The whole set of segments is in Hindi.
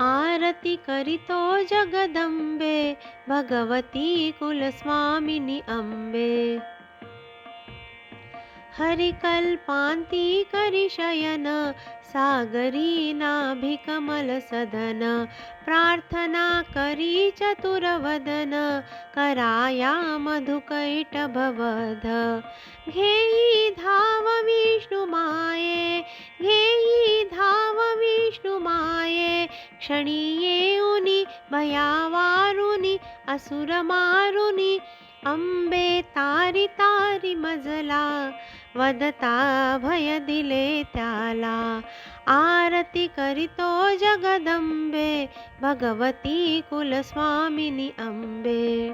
आरती करीतो जगदंबे भगवती कुलस्वामिनी अंबे हरिकल्पान्ती करिशयन सागरी नाभिकमल सदन प्रार्थना करी चतुरवदन कराया मधुकैटभवध। घेई क्षणी येऊनी भयावारुनी असुर मारुनी अंबे तारी तारी मजला वदता भय दिले त्याला आरती करितो जगदंबे भगवती कुलस्वामिनी अंबे।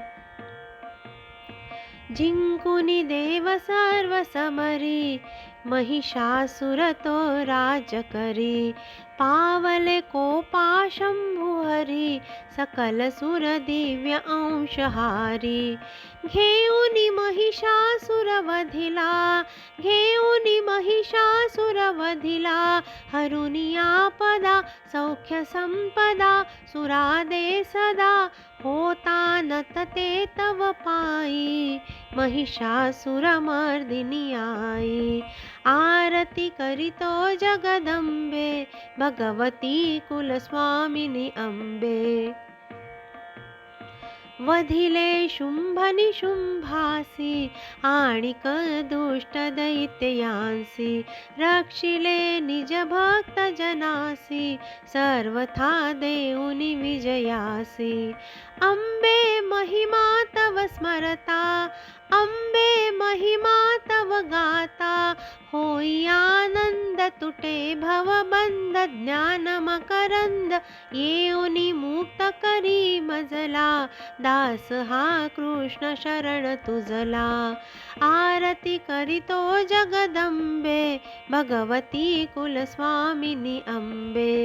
जिंकुनी देव सर्व समरी महिषासुर तो राज करी पावले कोपा शंभुहरी सकल सुर दिव्य अंशहारी घेऊनी महिषासुर वधिला, घेऊनी सौख्य संपदा, सुरादे सदा, होता नतते तव पायी। महिषासुरमर्दिनी आई आरती करीतो जगदंबे भगवती कुलस्वामिनी अंबे वधिले शुंभनिशुंभासी आणिक दुष्ट दैत्यांसी रक्षिले निज भक्त जनासी, सर्वथा देऊनी विजयासी। अंबे महिमा तव स्मरता अंबे महिमा तव गाता। होई आनंद तुटे भवबंध ज्ञान मकरंद येऊनी मुक्त करी मजला। दास हा कृष्ण शरण तुझला। आरती करीतो जगदंबे भगवती कुलस्वामिनी अंबे।